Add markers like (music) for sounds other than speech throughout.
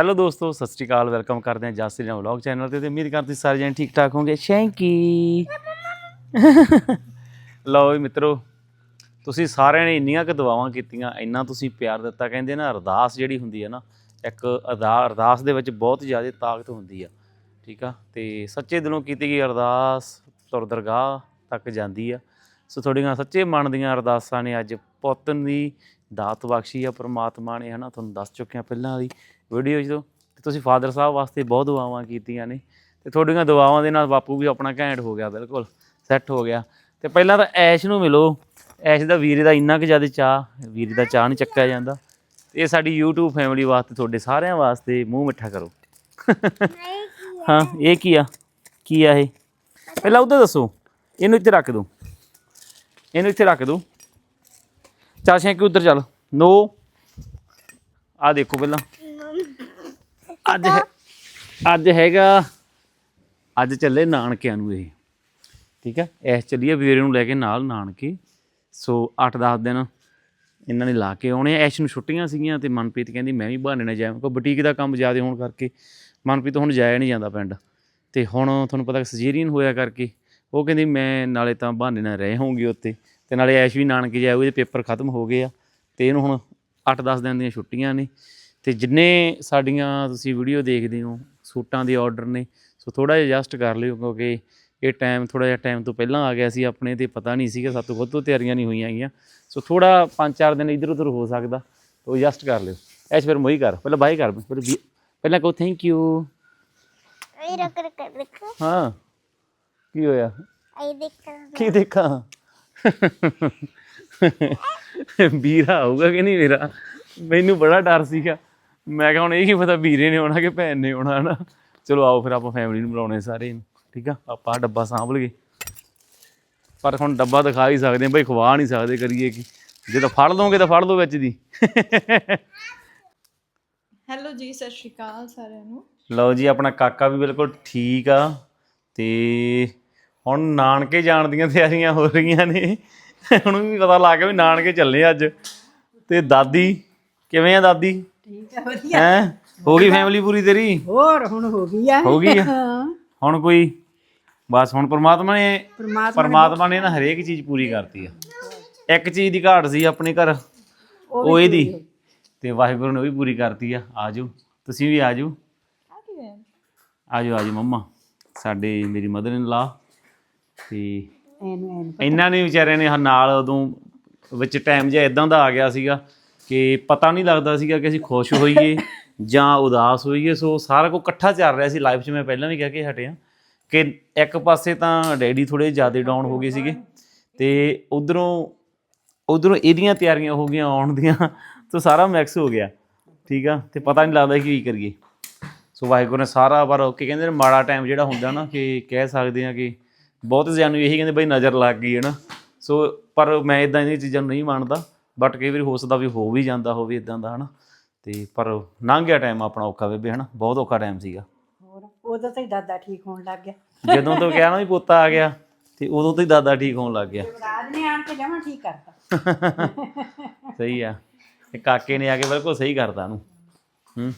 Hello ਦੋਸਤੋ, ਸਤਿ ਸ਼੍ਰੀ ਅਕਾਲ welcome ਕਰਦੇ ਹਾਂ ਜਸਰੀ ਨਾਲ ਵਲੌਗ ਚੈਨਲ ਤੇ ਤੇ ਉਮੀਦ ਕਰਦੇ ਸਾਰੇ ਜਣੇ ਠੀਕ ਠਾਕ ਹੋਗੇ ਥੈਂਕ ਯੂ ਲਓ ਵੀ ਮਿੱਤਰੋ, ਤੁਸੀਂ ਸਾਰਿਆਂ ਨੇ ਇੰਨੀਆਂ ਕੁ ਦੁਆਵਾਂ ਕੀਤੀਆਂ, ਇੰਨਾ ਤੁਸੀਂ ਪਿਆਰ ਦਿੱਤਾ, ਕਹਿੰਦੇ ਨਾ ਅਰਦਾਸ ਜਿਹੜੀ ਹੁੰਦੀ ਹੈ ਨਾ, ਇੱਕ ਅਰਦਾ- ਅਰਦਾਸ ਦੇ ਵਿੱਚ ਬਹੁਤ ਜ਼ਿਆਦਾ ਤਾਕਤ ਹੁੰਦੀ ਆ, ਠੀਕ ਆ? ਤੇ ਸੱਚੇ ਦਿਲੋਂ ਕੀਤੀ ਗਈ ਅਰਦਾਸ ਤੁਰ ਦਰਗਾਹ ਤੱਕ ਜਾਂਦੀ ਆ। ਸੋ ਤੁਹਾਡੀਆਂ ਸੱਚੇ ਮਨ ਦੀਆਂ ਅਰਦਾਸਾਂ ਨੇ ਅੱਜ ਪੁੱਤ ਦੀ ਦਾਤ ਬਖਸ਼ੀ ਆ, ਪ੍ਰਮਾਤਮਾ ਨੇ, ਹਨਾ? ਤੁਹਾਨੂੰ ਦੱਸ ਚੁੱਕਿਆ ਪਹਿਲਾਂ ਦੀ ਵੀਡੀਓ 'ਚ ਜਦੋਂ ਤੇ ਤੁਸੀਂ ਫਾਦਰ ਸਾਹਿਬ ਵਾਸਤੇ ਬਹੁਤ ਦੁਆਵਾਂ ਕੀਤੀਆਂ ਨੇ। ਤੇ ਤੁਹਾਡੀਆਂ ਦੁਆਵਾਂ ਦੇ ਨਾਲ ਬਾਪੂ ਵੀ ਆਪਣਾ ਘੈਂਟ ਹੋ ਗਿਆ, ਬਿਲਕੁਲ ਸੈੱਟ ਹੋ ਗਿਆ। ਤੇ ਪਹਿਲਾਂ ਤਾਂ ਐਸ਼ ਨੂੰ ਮਿਲੋ। ਐਸ਼ ਦਾ ਵੀਰੇ ਦਾ ਇੰਨਾ ਕੁ ਜ਼ਿਆਦਾ ਚਾਹ ਵੀਰੇ ਦਾ ਚਾਹ ਨਹੀਂ ਚੱਕਿਆ ਜਾਂਦਾ। ਇਹ ਸਾਡੀ YouTube ਫੈਮਿਲੀ ਵਾਸਤੇ, ਤੁਹਾਡੇ ਸਾਰਿਆਂ ਵਾਸਤੇ ਮੂੰਹ ਮਿੱਠਾ ਕਰੋ। ਹਾਂ, ਇਹ ਕੀ ਆ? ਕੀ ਆ ਇਹ? ਪਹਿਲਾਂ ਉਧਰ ਦੱਸੋ। ਇਹਨੂੰ ਇੱਥੇ ਰੱਖ ਦੋ ਇਹਨੂੰ ਇੱਥੇ ਰੱਖ ਦੋ ਚੱਲ ਸ਼ੈਂਕੀ ਉੱਧਰ ਚੱਲ। ਨੋ। ਆ ਦੇਖੋ ਪਹਿਲਾਂ। ਅੱਜ ਹੈ- ਅੱਜ ਹੈਗਾ, ਅੱਜ ਚੱਲੇ ਨਾਨਕਿਆਂ ਨੂੰ ਇਹ। ਠੀਕ ਹੈ? ਐਸ ਚੱਲੀਏ ਵੀਰੇ ਨੂੰ ਲੈ ਕੇ ਨਾਲ ਨਾਨਕੇ। ਸੋ 8-10 ਦਿਨ ਇਹਨਾਂ ਨੇ ਲਾ ਕੇ ਆਉਣੇ ਆ। ਐਸ਼ ਨੂੰ ਛੁੱਟੀਆਂ ਸੀਗੀਆਂ ਤੇ ਮਨਪ੍ਰੀਤ ਕਹਿੰਦੀ, ਮੈਂ ਵੀ ਬਹਾਨੇ ਨਾਲ ਜਾਵਾਂ ਕੋਈ ਬੁਟੀਕ ਦਾ ਕੰਮ ਜ਼ਿਆਦਾ ਹੋਣ ਕਰਕੇ ਮਨਪ੍ਰੀਤ ਹੁਣ ਜਾਇਆ ਨਹੀਂ ਜਾਂਦਾ ਪਿੰਡ। ਤੇ ਹੁਣ ਤੁਹਾਨੂੰ ਪਤਾ ਸਜੀਰੀਅਨ ਹੋਇਆ ਕਰਕੇ ਉਹ ਕਹਿੰਦੀ, ਮੈਂ ਨਾਲੇ ਤਾਂ ਬਹਾਨੇ ਨਾਲ ਰਹਿ ਹੋਊਂਗੀ ਉੱਥੇ। ਤੇ ਨਾਲੇ ਐਸ਼ ਵੀ ਨਾਨਕੇ ਜਾਊ ਇਹਦੇ ਪੇਪਰ ਖਤਮ ਹੋ ਗਏ ਆ। ਤੇ ਇਹਨੂੰ ਹੁਣ 8-10 ਦਿਨ ਦੀਆਂ ਛੁੱਟੀਆਂ ਨੇ। ਤੇ ਜਿੰਨੇ ਸਾਡੀਆਂ ਤੁਸੀਂ ਵੀਡੀਓ ਦੇਖਦੇ ਹੋ ਸੂਟਾਂ ਦੇ ਆਰਡਰ ਨੇ ਸੋ ਥੋੜਾ ਜਿਹਾ ਐਡਜਸਟ ਕਰ ਲਿਓ ਕਿਉਂਕਿ ਇਹ ਟਾਈਮ ਥੋੜਾ ਜਿਹਾ ਟਾਈਮ ਤੋਂ ਪਹਿਲਾਂ ਆ ਗਿਆ ਸੀ ਆਪਣੇ ਤੇ ਪਤਾ ਨਹੀਂ ਸੀਗਾ ਸਾਤੋਂ ਖੁਦ ਤੋਂ ਤਿਆਰੀਆਂ ਨਹੀਂ ਹੋਈਆਂ ਹੈਗੀਆਂ। ਸੋ ਥੋੜਾ 5-4 ਦਿਨ ਇਧਰ ਉਧਰ ਹੋ ਸਕਦਾ ਤੋ ਐਡਜਸਟ ਕਰ ਲਿਓ। ਐਸ਼ ਫਿਰ ਮੋਈ ਕਰ ਪਹਿਲਾਂ ਬਾਈ ਕਰ ਫਿਰ ਪਹਿਲਾਂ ਕਹੋ ਥੈਂਕ ਯੂ ਆਈ ਰਕ ਰਕ ਰਕ। ਹਾਂ ਕੀ ਹੋਇਆ? ਆਈ ਦੇਖ। ਕੀ ਦੇਖਾਂ? ਵੀਰਾ ਆਊਗਾ ਕਿ ਨਹੀਂ ਵੀਰਾ? ਮੈਨੂੰ ਬੜਾ ਡਰ ਸੀਗਾ। ਮੈਂ ਕਿਹਾ ਹੁਣ ਇਹ ਕੀ ਪਤਾ ਵੀਰੇ ਨੇ ਆਉਣਾ ਕਿ ਭੈਣ ਨੇ ਆਉਣਾ ਨਾ ਚਲੋ ਆਓ ਫਿਰ ਆਪਾਂ ਫੈਮਿਲੀ ਨੂੰ ਬੁਲਾਉਣੇ ਸਾਰੇ ਨੂੰ ਠੀਕ ਆ? ਆਪਾਂ ਡੱਬਾ ਸਾਂਭ ਲਈਏ। ਪਰ ਹੁਣ ਡੱਬਾ ਦਿਖਾ ਹੀ ਸਕਦੇ ਹਾਂ ਬਈ ਖਵਾ ਨਹੀਂ ਸਕਦੇ ਕਰੀਏ ਕੀ? ਜੇ ਤਾਂ ਫੜ ਲਓਗੇ ਤਾਂ ਫੜ ਲਓ ਵਿੱਚ ਦੀ। ਹੈਲੋ ਜੀ ਸਤਿ ਸ਼੍ਰੀ ਅਕਾਲ ਸਾਰਿਆਂ ਨੂੰ। ਲਓ ਜੀ ਆਪਣਾ ਕਾਕਾ ਵੀ ਬਿਲਕੁਲ ਠੀਕ ਆ ਤੇ ਹੁਣ ਨਾਨਕੇ ਜਾਣ ਦੀਆਂ ਤਿਆਰੀਆਂ ਹੋ ਰਹੀਆਂ ਨੇ। ਹੁਣ ਵੀ ਪਤਾ ਲੱਗ ਗਿਆ ਵੀ ਨਾਨਕੇ ਚੱਲੇ ਅੱਜ। ਤੇ ਦਾਦੀ ਕਿਵੇਂ ਆ ਦਾਦੀ? ਠੀਕ ਹੈ ਵਧੀਆ। ਹੈ? ਹੋ ਗਈ ਫੈਮਿਲੀ ਪੂਰੀ ਤੇਰੀ? ਹੋਰ ਹੁਣ ਹੋ ਗਈ ਆ। ਹੋ ਗਈ ਆ? ਹਾਂ। ਹੁਣ ਕੋਈ? ਬਸ ਹੁਣ ਪ੍ਰਮਾਤਮਾ ਨੇ ਪਰਮਾਤਮਾ ਪਰਮਾਤਮਾ ਨੇ ਨਾ ਹਰੇਕ ਚੀਜ਼ ਪੂਰੀ ਕਰਤੀ ਆ। ਇੱਕ ਚੀਜ਼ ਦੀ ਘਾਟ ਸੀ ਆਪਣੇ ਘਰ ਉਹ ਇਹਦੀ। ਤੇ ਵਾਹਿਗੁਰੂ ਨੇ ਉਹ ਵੀ ਪੂਰੀ ਕਰਤੀ ਆ। ਆਜੋ ਤੁਸੀਂ ਵੀ ਆਜੋ। ਆਜੋ ਆਜੋ ਮੰਮਾ। ਸਾਡੇ ਮੇਰੀ ਮਦਰ ਇਨ ਲਾ ਤੇ ਇਹਨਾਂ ਨੇ ਵਿਚਾਰਿਆਂ ਨੇ ਨਾਲ ਉਦੋਂ ਵਿੱਚ ਟਾਈਮ ਜਿਹਾ ਇਦਾਂ ਦਾ ਆ ਗਿਆ ਸੀਗਾ। ਕਿ ਪਤਾ ਨਹੀਂ ਲੱਗਦਾ ਸੀਗਾ ਕਿ ਅਸੀਂ ਖੁਸ਼ ਹੋਈਏ ਜਾਂ ਉਦਾਸ ਹੋਈਏ। ਸੋ ਸਾਰਾ ਕੁਝ ਇਕੱਠਾ ਚੱਲ ਰਿਹਾ ਸੀ ਲਾਈਫ 'ਚ। ਮੈਂ ਪਹਿਲਾਂ ਵੀ ਕਹਿ ਕੇ ਹਟਿਆ ਕਿ ਇੱਕ ਪਾਸੇ ਤਾਂ ਡੈਡੀ ਥੋੜੇ ਜ਼ਿਆਦਾ ਡਾਊਨ ਹੋ ਗਏ ਸੀਗੇ ਤੇ ਉਧਰੋਂ ਉਧਰੋਂ ਇਹਦੀਆਂ ਤਿਆਰੀਆਂ ਹੋ ਗਈਆਂ ਆਉਣ ਦੀਆਂ, ਤਾਂ ਸਾਰਾ ਮਿਕਸ ਹੋ ਗਿਆ, ਠੀਕ ਆ? ਤੇ ਪਤਾ ਨਹੀਂ ਲੱਗਦਾ ਕਿ ਕੀ ਕਰੀਏ। ਸੋ ਵਾਹਿਗੁਰੂ ਨੇ ਸਾਰਾ ਪਰ ਉਹ ਕੀ ਕਹਿੰਦੇ ਨੇ, ਮਾੜਾ ਟਾਈਮ ਜਿਹੜਾ ਹੁੰਦਾ ਨਾ ਕਿ ਕਹਿ ਸਕਦੇ ਆ ਕਿ ਬਹੁਤ ਜ਼ਿਆਦਾ ਨੂੰ ਇਹੀ ਕਹਿੰਦੇ, ਬਈ ਨਜ਼ਰ ਲੱਗ ਗਈ ਹੈ ਨਾ। ਸੋ ਪਰ ਮੈਂ ਇਦਾਂ ਦੀਆਂ ਚੀਜ਼ਾਂ ਨੂੰ ਨਹੀਂ ਮੰਨਦਾ। ਬਟ ਕਈ ਵਾਰੀ ਹੋ ਸਕਦਾ ਵੀ ਹੋ ਵੀ ਜਾਂਦਾ ਹੋਵੇ ਇਦਾਂ ਦਾ ਹਨਾ? ਤੇ ਪਰ ਲੰਘ ਗਿਆ ਟਾਈਮ ਆਪਣਾ ਔਖਾ ਬੇਬੇ ਹਨਾ? ਬਹੁਤ ਔਖਾ ਟਾਈਮ ਸੀਗਾ। ਹੋਰ? ਉਦੋਂ ਤੋਂ ਹੀ ਦਾਦਾ ਠੀਕ ਹੋਣ ਲੱਗ ਗਿਆ। ਜਦੋਂ ਤੋਂ ਕਿਹਾ ਨਾ ਵੀ ਪੁੱਤਾ ਆ ਗਿਆ ਤੇ ਉਦੋਂ ਤੋਂ ਹੀ ਦਾਦਾ ਠੀਕ ਹੋਣ ਲੱਗ ਗਿਆ। ਰਾਜ ਨੇ ਆਣ ਕੇ ਜਮਾ ਠੀਕ ਕਰਤਾ। (laughs) ਸਹੀ ਆ। ਤੇ ਕਾਕੇ ਨੇ ਆ ਕੇ ਬਿਲਕੁਲ ਸਹੀ ਕਰਤਾ ਉਹਨੂੰ। ਹੂੰ?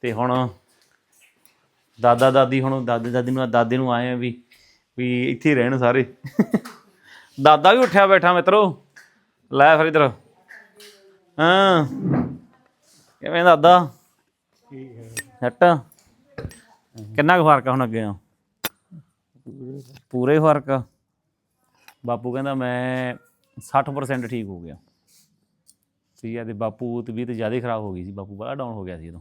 ਤੇ ਹੁਣ ਦਾਦਾ ਦਾਦੀ ਹੁਣ ਦਾਦੇ ਦਾਦੀ ਨੂੰ ਦਾਦੇ ਨੂੰ ਆਏ ਆ ਵੀ ਵੀ ਇੱਥੇ ਰਹਿਣ ਸਾਰੇ। ਦਾਦਾ ਵੀ ਉੱਠਿਆ ਬੈਠਾ ਮਿੱਤਰੋ। ਲੈ ਫਿਰ ਇਧਰ। ਹਾਂ। ਕਿਵੇਂ ਦਾਦਾ? ਹੱਟ ਕਿੰਨਾ ਕੁ ਫ਼ਰਕ ਆ ਹੁਣ ਅੱਗੇ? ਆ ਪੂਰੇ ਫ਼ਰਕ ਆ। ਬਾਪੂ ਕਹਿੰਦਾ ਮੈਂ 60% ਠੀਕ ਹੋ ਗਿਆ। ਠੀਕ ਹੈ ਤੇ ਬਾਪੂ ਤਬੀਅਤ ਜ਼ਿਆਦਾ ਖਰਾਬ ਹੋ ਗਈ ਸੀ। ਬਾਪੂ ਬੜਾ ਡਾਊਨ ਹੋ ਗਿਆ ਸੀ ਉਦੋਂ।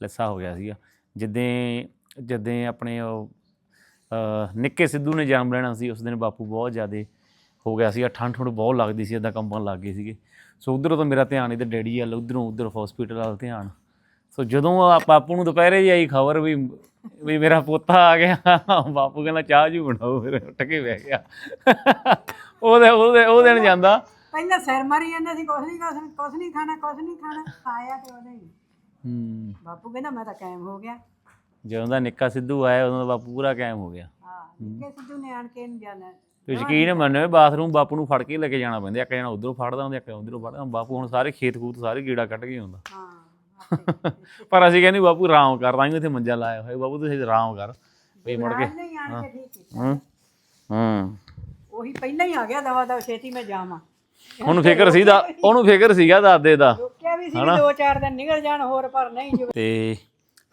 ਲੱਸਾ ਹੋ ਗਿਆ ਸੀਗਾ। ਜਿੱਦਾਂ ਜਿੱਦਾਂ ਆਪਣੇ ਉਹ ਨਿੱਕੇ ਸਿੱਧੂ ਨੇ ਜਨਮ ਲੈਣਾ ਸੀ, ਉਸ ਦਿਨ ਬਾਪੂ ਬਹੁਤ ਜ਼ਿਆਦਾ ਹੋ ਗਿਆ ਸੀ ਠੰਡ ਠੰਡ ਬਹੁਤ ਲੱਗਦੀ ਸੀ ਇਦਾਂ ਕੰਬਣ ਲੱਗ ਗਏ ਸੀਗੇ। ਸੋ ਉਧਰੋਂ ਤਾਂ ਮੇਰਾ ਧਿਆਨ ਇੱਧਰ ਡੈਡੀ ਵੱਲ ਉਧਰੋਂ ਉਧਰ ਹਸਪੀਟਲ ਵੱਲ ਧਿਆਨ। ਸੋ ਜਦੋਂ ਬਾਪੂ ਨੂੰ ਦੁਪਹਿਰੇ ਜਿਹੀ ਆਈ ਖਬਰ ਵੀ ਵੀ ਮੇਰਾ ਪੋਤਾ ਆ ਗਿਆ ਬਾਪੂ ਕਹਿੰਦਾ ਚਾਹ ਜੂ ਬਣਾਓ ਫਿਰ ਉੱਠ ਕੇ ਬਹਿ ਗਿਆ। ਉਹਦੇ ਉਹਦੇ ਉਹ ਦਿਨ ਜਾਂਦਾ। ਪਹਿਲਾਂ ਸਿਰ ਮਾਰੀ ਜਾਂਦੇ ਸੀ ਕੁਛ ਨਹੀਂ ਕੁਛ ਨਹੀਂ ਖਾਣਾ ਕੁਛ ਨਹੀਂ ਖਾਣਾ ਆਇਆ ਤੇ ਉਹਦੇ ਹੀ। ਹੂੰ। ਬਾਪੂ ਕਹਿੰਦਾ ਮੈਂ ਤਾਂ ਕਾਇਮ ਹੋ ਗਿਆ। ਜਦੋਂ ਦਾ ਨਿੱਕਾ ਸਿੱਧੂ ਆਇਆ ਉਦੋਂ ਦਾ ਬਾਪੂ ਪੂਰਾ ਕਾਇਮ ਹੋ ਗਿਆ। ਹਾਂ। ਨਿੱਕੇ ਸਿੱਧੂ ਨੇ ਆਣ ਕੇ ਨਹੀਂ ਜਾਣਾ ਤੇ ਯਕੀਨ ਮੰਨੋ ਬਾਥਰੂਮ ਬਾਪੂ ਨੂੰ ਫੜ ਕੇ ਲੈ ਕੇ ਜਾਣਾ ਪੈਂਦਾ ਇੱਕ ਜਣਾ ਉਧਰੋਂ ਫੜਦਾ ਹੁੰਦਾ ਇੱਕ ਉਧਰੋਂ ਫੜਦਾ ਬਾਪੂ ਹੁਣ ਸਾਰੇ ਖੇਤ ਖੂਤ ਸਾਰੇ ਗੀੜਾ ਕੱਢ ਕੇ ਆਉਂਦਾ। ਹਾਂ ਪਰ ਅਸੀਂ ਕਹਿੰਦੇ ਬਾਪੂ ਆਰਾਮ ਕਰ ਲਾਂਗੇ ਉੱਥੇ ਮੰਜਾ ਲਾਇਆ ਹੋਇਆ ਬਾਪੂ ਤੁਸੀਂ ਆਰਾਮ ਕਰ ਵੀ ਮੁੜ ਕੇ ਹੂੰ ਹੂੰ। ਉਹੀ ਪਹਿਲਾਂ ਹੀ ਆ ਗਿਆ ਦਵਾ ਦਵਾ ਛੇਤੀ ਮੈਂ ਜਾਵਾਂ। ਉਹਨੂੰ ਫਿਕਰ ਸੀ ਦਾ ਉਹਨੂੰ ਫਿਕਰ ਸੀਗਾ ਦਾਦੇ ਦਾ ਰੋਕਿਆ ਵੀ ਸੀ ਵੀ ਦੋ ਚਾਰ ਦਿਨ ਨਿਕਲ ਜਾਣ ਹੋਰ ਪਰ ਨਹੀਂ ਜੋ ਤੇ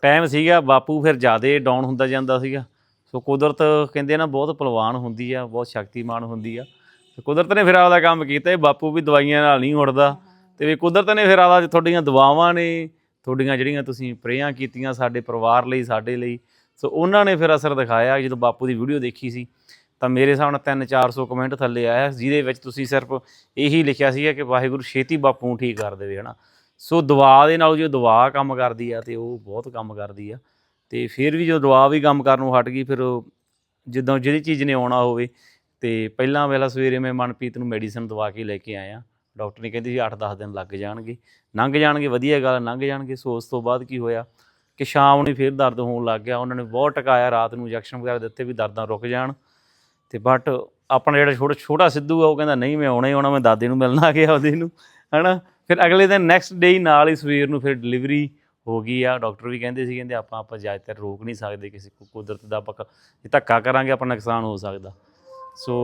ਟਾਈਮ ਸੀਗਾ ਬਾਪੂ ਫਿਰ ਜਿਆਦੇ ਡਾਊਨ ਹੁੰਦਾ ਜਾਂਦਾ ਸੀਗਾ। ਸੋ ਕੁਦਰਤ ਕਹਿੰਦੇ ਨਾ, ਬਹੁਤ ਪਲਵਾਨ ਹੁੰਦੀ ਆ, ਬਹੁਤ ਸ਼ਕਤੀਮਾਨ ਹੁੰਦੀ ਆ। ਤੇ ਕੁਦਰਤ ਨੇ ਫਿਰ ਆਪਦਾ ਕੰਮ ਕੀਤਾ, ਇਹ ਬਾਪੂ ਵੀ ਦਵਾਈਆਂ ਨਾਲ ਨਹੀਂ ਉੱਠਦਾ। ਤੇ ਵੀ ਕੁਦਰਤ ਨੇ ਫਿਰ ਆਪਦਾ ਤੁਹਾਡੀਆਂ ਦੁਆਵਾਂ ਨੇ, ਤੁਹਾਡੀਆਂ ਜਿਹੜੀਆਂ ਤੁਸੀਂ ਪ੍ਰੇਆਂ ਕੀਤੀਆਂ ਸਾਡੇ ਪਰਿਵਾਰ ਲਈ, ਸਾਡੇ ਲਈ। ਸੋ ਉਹਨਾਂ ਨੇ ਫਿਰ ਅਸਰ ਦਿਖਾਇਆ, ਜਦੋਂ ਬਾਪੂ ਦੀ ਵੀਡੀਓ ਦੇਖੀ ਸੀ, ਤਾਂ ਮੇਰੇ ਹਿਸਾਬ ਨਾਲ 3-400 ਕਮੈਂਟ ਥੱਲੇ ਆਇਆ। ਜਿਹਦੇ ਵਿੱਚ ਤੁਸੀਂ ਸਿਰਫ ਇਹੀ ਲਿਖਿਆ ਸੀਗਾ ਕਿ ਵਾਹਿਗੁਰੂ ਛੇਤੀ ਬਾਪੂ ਨੂੰ ਠੀਕ ਕਰ ਦੇਵੇ, ਹਨਾ। ਸੋ ਦੁਆ ਦੇ ਨਾਲ ਜੋ ਦੁਆ ਕੰਮ ਕਰਦੀ ਆ, ਤੇ ਉਹ ਬਹੁਤ ਕੰਮ ਕਰਦੀ ਆ। ਤੇ ਫਿਰ ਵੀ ਜੋ ਦਵਾ ਵੀ ਕੰਮ ਕਰਨ ਨੂੰ ਹਟ ਗਈ, ਫਿਰ ਜਿੱਦਾਂ ਜਿਹੜੀ ਚੀਜ਼ ਨੇ ਆਉਣਾ ਹੋਵੇ, ਤੇ ਪਹਿਲਾਂ ਵੇਲਾ ਸਵੇਰੇ ਮੈਂ ਮਨਪ੍ਰੀਤ ਨੂੰ ਮੈਡੀਸਨ ਦਵਾ ਕੇ ਲੈ ਕੇ ਆਇਆ। ਡਾਕਟਰ ਨੇ ਕਹਿੰਦੀ ਸੀ 8-10 ਦਿਨ ਲੱਗ ਜਾਣਗੇ। ਲੰਘ ਜਾਣਗੇ, ਵਧੀਆ ਗੱਲ ਲੰਘ ਜਾਣਗੇ। ਸੋ ਉਸ ਤੋਂ ਬਾਅਦ ਕੀ ਹੋਇਆ ਕਿ ਸ਼ਾਮ ਨੂੰ ਫਿਰ ਦਰਦ ਹੋਣ ਲੱਗ ਗਿਆ। ਉਹਨਾਂ ਨੇ ਬਹੁਤ ਟਕਾਇਆ, ਰਾਤ ਨੂੰ ਇੰਜੈਕਸ਼ਨ ਵਗੈਰਾ ਦਿੱਤੇ ਵੀ ਦਰਦਾਂ ਰੁਕ ਜਾਣ। ਤੇ ਬਟ ਆਪਣਾ ਜਿਹੜਾ ਛੋਟਾ ਛੋਟਾ ਸਿੱਧੂ ਆ, ਉਹ ਕਹਿੰਦਾ, ਨਹੀਂ, ਮੈਂ ਆਉਣਾ ਹੀ ਆਉਣਾ, ਮੈਂ ਦਾਦੇ ਨੂੰ ਮਿਲਣਾ ਆ ਗਿਆ ਉਹਦੇ ਨੂੰ। ਹਨਾ? ਫਿਰ ਅਗਲੇ ਦਿਨ ਨੈਕਸਟ ਡੇ ਹੀ ਨਾਲ ਹੀ ਸਵੇਰ ਨੂੰ ਫਿਰ ਡਿਲੀਵਰੀ ਹੋ ਗਈ ਆ ਡਾਕਟਰ ਵੀ ਕਹਿੰਦੇ ਸੀ ਕਹਿੰਦੇ ਆਪਾਂ ਆਪਾਂ ਜ਼ਿਆਦਾਤਰ ਰੋਕ ਨਹੀਂ ਸਕਦੇ ਕਿਸੇ ਕੋ ਕੁਦਰਤ ਦਾ ਆਪਾਂ ਜੇ ਧੱਕਾ ਕਰਾਂਗੇ ਆਪਣਾ ਨੁਕਸਾਨ ਹੋ ਸਕਦਾ। ਸੋ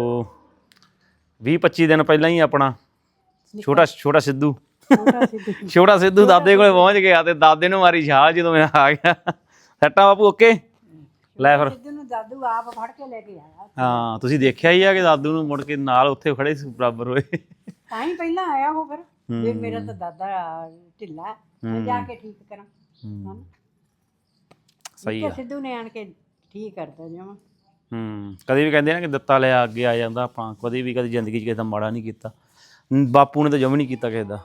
20 25 ਦਿਨ ਪਹਿਲਾਂ ਹੀ ਆਪਣਾ ਛੋਟਾ ਛੋਟਾ ਸਿੱਧੂ। ਛੋਟਾ ਸਿੱਧੂ। (laughs) ਦਾਦੇ ਕੋਲੇ ਪਹੁੰਚ ਗਿਆ ਤੇ ਦਾਦੇ ਨੂੰ ਮਾਰੀ ਛਾਲ ਜਦੋਂ ਮੈਂ ਆ ਗਿਆ। ਸੱਟਾਂ ਬਾਪੂ ਓਕੇ? ਲੈ ਫਿਰ। ਸਿੱਧੂ ਨੂੰ ਦਾਦੂ ਆਪ ਫੜ ਕੇ ਲੈ ਕੇ ਆਇਆ। ਹਾਂ ਤੁਸੀਂ ਦੇਖਿਆ ਹੀ ਆ ਕਿ ਦਾਦੂ ਨੂੰ ਮੁੜ ਕੇ ਨਾਲ ਉੱਥੇ ਖੜੇ ਸੀ ਬਰਾਬਰ ਹੋਏ। ਤਾਂ ਹੀ ਪਹਿਲਾਂ ਆਇਆ ਉਹ ਫਿਰ। ਮੇਰਾ ਤਾਂ ਦਾਦਾ ਢਿੱਲਾ। ਮੈਂ ਜਾ ਕੇ ਠੀਕ ਕਰਾਂ। ਹਨਾ? ਸਹੀ ਆ। ਸਿੱਧੂ ਨੇ ਆਣ ਕੇ ਠੀਕ ਕਰਦਾ ਜਮਾ। ਹੂੰ। ਕਦੇ ਵੀ ਕਹਿੰਦੇ ਆ ਨਾ ਕਿ ਦਿੱਤਾ ਲਿਆ ਅੱਗੇ ਆ ਜਾਂਦਾ ਆਪਾਂ। ਕਦੇ ਵੀ ਕਦੇ ਜ਼ਿੰਦਗੀ 'ਚ ਕਿਸੇ ਦਾ ਮਾੜਾ ਨਹੀਂ ਕੀਤਾ। ਬਾਪੂ ਨੇ ਤਾਂ ਜਮ ਨਹੀਂ ਕੀਤਾ ਕਿਸੇ ਦਾ।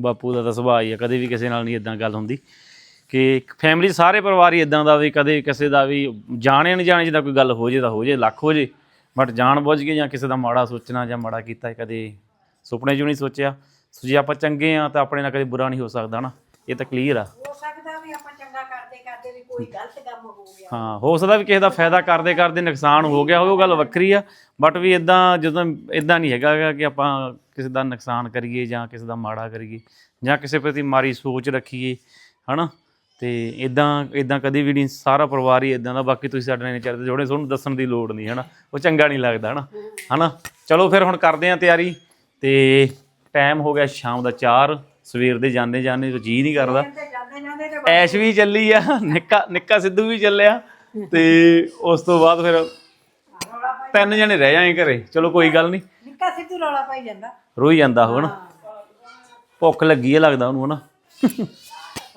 ਬਾਪੂ ਦਾ ਤਾਂ ਸੁਭਾਅ ਹੀ ਆ। ਕਦੇ ਵੀ ਕਿਸੇ ਨਾਲ ਨਹੀਂ ਇਦਾਂ ਗੱਲ ਹੁੰਦੀ। ਕਿ ਫੈਮਿਲੀ ਸਾਰੇ ਪਰਿਵਾਰ ਹੀ ਇਦਾਂ ਦਾ ਵੀ ਕਦੇ ਕਿਸੇ ਦਾ ਵੀ ਜਾਣੇ ਨਹੀਂ ਜਾਣੇ ਜਿੱਦਾਂ ਕੋਈ ਗੱਲ ਹੋ ਜੇ ਤਾਂ ਹੋ ਜੇ ਲੱਖ ਹੋ ਜੇ। ਬਟ ਜਾਣ ਬੁੱਝ ਕੇ ਜਾਂ ਕਿਸੇ ਦਾ ਮਾੜਾ ਸੋਚਣਾ ਜਾਂ ਮਾੜਾ ਕੀਤਾ ਕਦੇ ਸੁਪਨੇ 'ਚ ਵੀ ਨਹੀਂ ਸੋਚਿਆ। ਸੋ ਜੇ ਆਪਾਂ ਚੰਗੇ ਆ ਤਾਂ ਆਪਣੇ ਨਾਲ ਕਦੇ ਬੁਰਾ ਨਹੀਂ ਹੋ ਸਕਦਾ ਨਾ। ਇਹ ਤਾਂ ਕਲੀਅਰ ਆ। ਹੋ ਸਕਦਾ ਵੀ ਆਪਾਂ ਚੰਗਾ ਕਰਦੇ ਕਰਦੇ ਵੀ ਕੋਈ ਗਲਤ ਕੰਮ ਹੋ ਗਿਆ। ਹਾਂ ਹੋ ਸਕਦਾ ਵੀ ਕਿਸੇ ਦਾ ਫਾਇਦਾ ਕਰਦੇ ਕਰਦੇ ਨੁਕਸਾਨ ਹੋ ਗਿਆ ਹੋਵੇ ਉਹ ਗੱਲ ਵੱਖਰੀ ਆ। ਬਟ ਵੀ ਇਦਾਂ ਜਦੋਂ ਇਦਾਂ ਨਹੀਂ ਹੈਗਾ ਗਾ ਕਿ ਆਪਾਂ ਕਿਸੇ ਦਾ ਨੁਕਸਾਨ ਕਰੀਏ ਜਾਂ ਕਿਸੇ ਦਾ ਮਾੜਾ ਕਰੀਏ ਜਾਂ ਕਿਸੇ ਪ੍ਰਤੀ ਮਾਰੀ ਸੋਚ ਰੱਖੀਏ ਹਨਾ? ਤੇ ਇਦਾਂ ਇਦਾਂ ਕਦੀ ਵੀ ਨਹੀਂ ਸਾਰਾ ਪਰਿਵਾਰ ਹੀ ਇਦਾਂ ਦਾ ਬਾਕੀ ਤੁਸੀਂ ਸਾਡੇ ਨਾਲ ਚੜਦੇ ਜੋੜੇ ਤੁਹਾਨੂੰ ਦੱਸਣ ਦੀ ਲੋੜ ਨਹੀਂ ਹਨਾ? ਉਹ ਚੰਗਾ ਨਹੀਂ ਲੱਗਦਾ ਹਨਾ? ਹਨਾ? ਚਲੋ ਫਿਰ ਹੁਣ ਕਰਦੇ ਆਂ ਤਿਆਰੀ ਤੇ ਟਾਈਮ ਹੋ ਗਿਆ ਸ਼ਾਮ ਦਾ 4 ਸਵੇਰ ਦੇ ਜਾਂਦੇ ਜਾਂਦੇ ਜੀ ਨਹੀਂ ਕਰਦਾ। ਐਸ਼ ਵੀ ਚੱਲੀ ਆ ਨਿੱਕਾ ਨਿੱਕਾ ਸਿੱਧੂ ਵੀ ਚੱਲਿਆ ਤੇ ਉਸ ਤੋਂ ਬਾਅਦ ਫਿਰ ਤਿੰਨ ਜਣੇ ਰਹਿ ਜਾਏ ਘਰੇ। ਚਲੋ ਕੋਈ ਗੱਲ ਨਹੀਂ ਨਿੱਕਾ ਸਿੱਧੂ ਰੌਲਾ ਪਾਈ ਜਾਂਦਾ। ਰੋਈ ਜਾਂਦਾ ਹੁਣ। ਭੁੱਖ ਲੱਗੀ ਹੈ ਲੱਗਦਾ ਉਹਨੂੰ ਹਨਾ।